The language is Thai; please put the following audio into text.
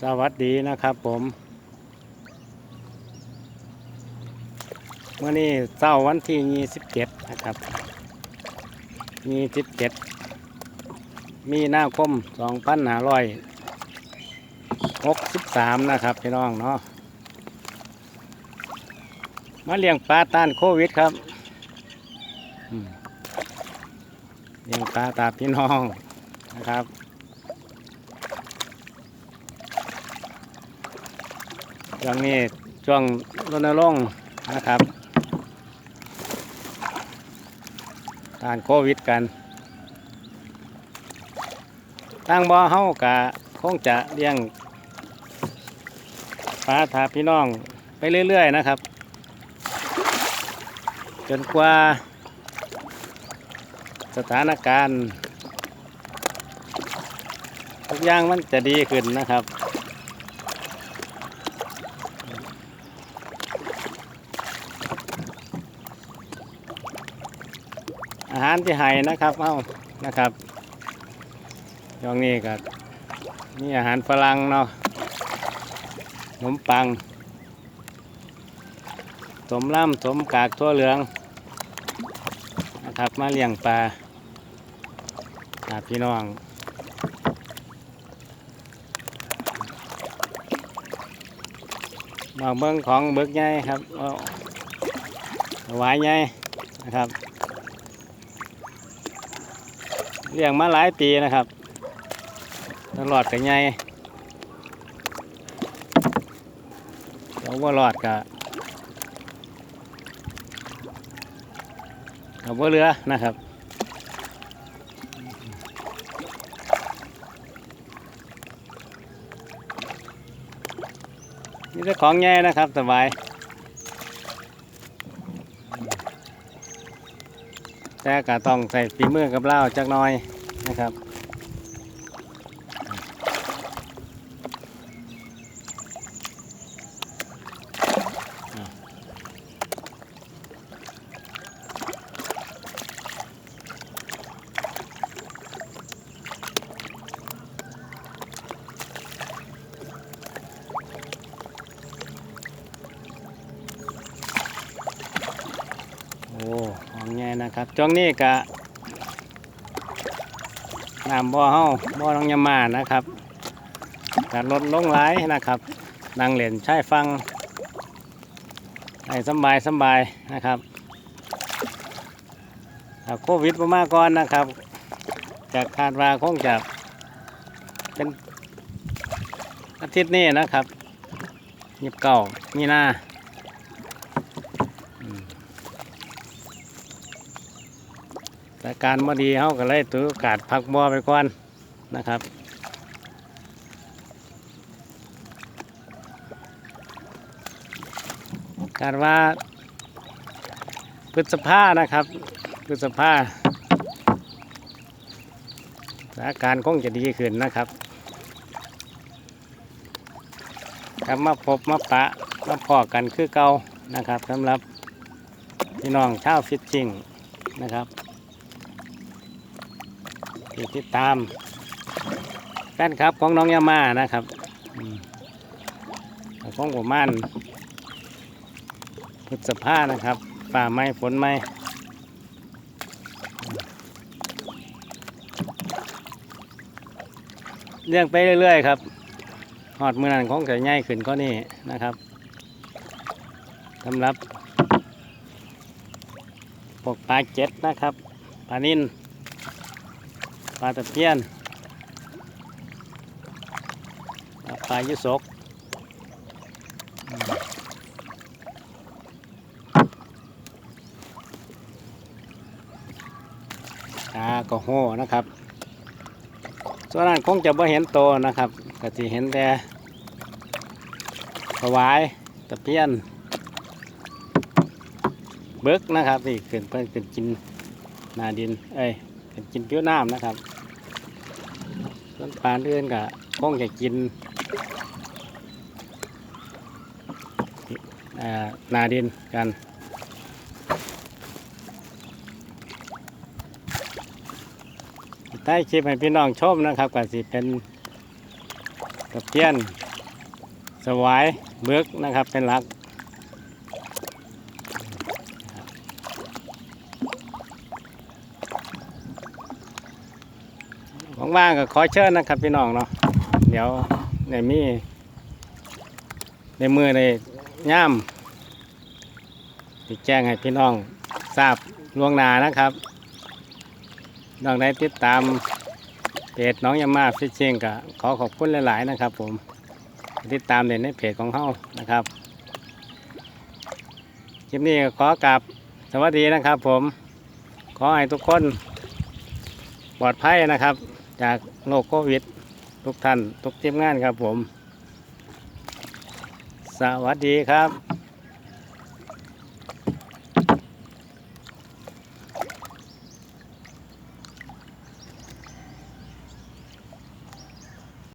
สวัสดีนะครับผมเมื่อนี้เช้าวันที่27นะครับ27มีนาคม2563นะครับพี่น้องเนาะมาเลี้ยงปลาต้านโควิดครับเลี้ยงปลาตาพี่น้องนะครับ ช่วงนี้ช่วงรณรงค์นะครับต้านโควิดกันตั้งบ่อเฮากะคงจะเลี้ยงปลาถาพี่น้องไปเรื่อย ๆ นะครับ จนกว่า สถานการณ์ ทุกอย่างมันจะดีขึ้นนะครับ อาหารที่ให้นะครับเอานะครับช่วงนี้ก็มีอาหารฝรั่งเนาะขนมปังสมล่ำสมกากทั่วเหลืองนะครับมาเลี้ยงปลาหาพี่น้องมาเบิ้งของเบิกใหญ่ครับหวายใหญ่นะครับ เลี้ยงมาหลายปีนะครับ ตลอดกันไงเราว่าหลอดกะเอาว่าเรือนะครับนี่จะของใหญ่นะครับสบาย แต่ก็ต้องใส่ฝีมือกับเหล้าจักหน้อยนะครับ อ้ของใหญ่นะครับช่วงนี้กะน้ำบ่อเฮาบ่อน้องยามานะครับกะลดลงหลายนะครับนั่งเล่นชายฟังให้สบายสบายนะครับถ้าโควิดบ่มาก่อนนะครับจะคาดว่าคงจะเป็นอาทิตย์นี้นะครับยิบเก่ามีหน้า แต่การมาดีเขาก็เลยถือโอกาสพักบัวไปก่อนนะครับคาดว่าพฤษภานะครับพฤษภาสถานการณ์คงจะดีขึ้นนะครับกลับมาพบมาปะมาพอกันคือเก่านะครับสำหรับพี่น้องชาวฟิตชิ่งนะครับ ที่ติดตามแฟนครับของน้องยามานะครับของผมม่านพฤษภานะครับป่าไม้ฝนไม้เลี้ยงไปเรื่อย ๆ ครับ หอดมือนันของจะง่ายขึ้นก็นี่นะครับสำหรับพวกปลาเจ็ดนะครับ ปลานิน ปลาตะเพียนปลายุสกอืมปลากระโหนะครับ ส่วนนั้นคงจะไม่เห็นโตนะครับก็จะเห็นแต่ถวายตะเพียนเบิกนะครับนี่ขึ้นเพิ่นขึ้นกินนาดิน เอ้ย เป็นกินผิวน้ำนะครับส่วนปลาเลื่อนก็คงจะกินนาดินกันใต้คลิปให้พี่น้องชมนะครับก็สิเป็นตะเพียน สวายเบิกนะครับเป็นหลัก ว่างๆก็ขอเชิญนะครับพี่น้องเนาะเดี๋ยวในมีในมือในย่ามที่แจ้งให้พี่น้องทราบล่วงหน้านะครับน้องได้ติดตามเพจน้องยามาฟิชชิงก็ขอขอบคุณหลาย ๆ นะครับ ผมติดตามในเพจของเขานะครับคลิปนี้ขอกลับสวัสดีนะครับ ผม ขอให้ทุกคนปลอดภัยนะครับ จากโรคโควิด ทุกท่านทุกทีมงานครับผม สวัสดีครับ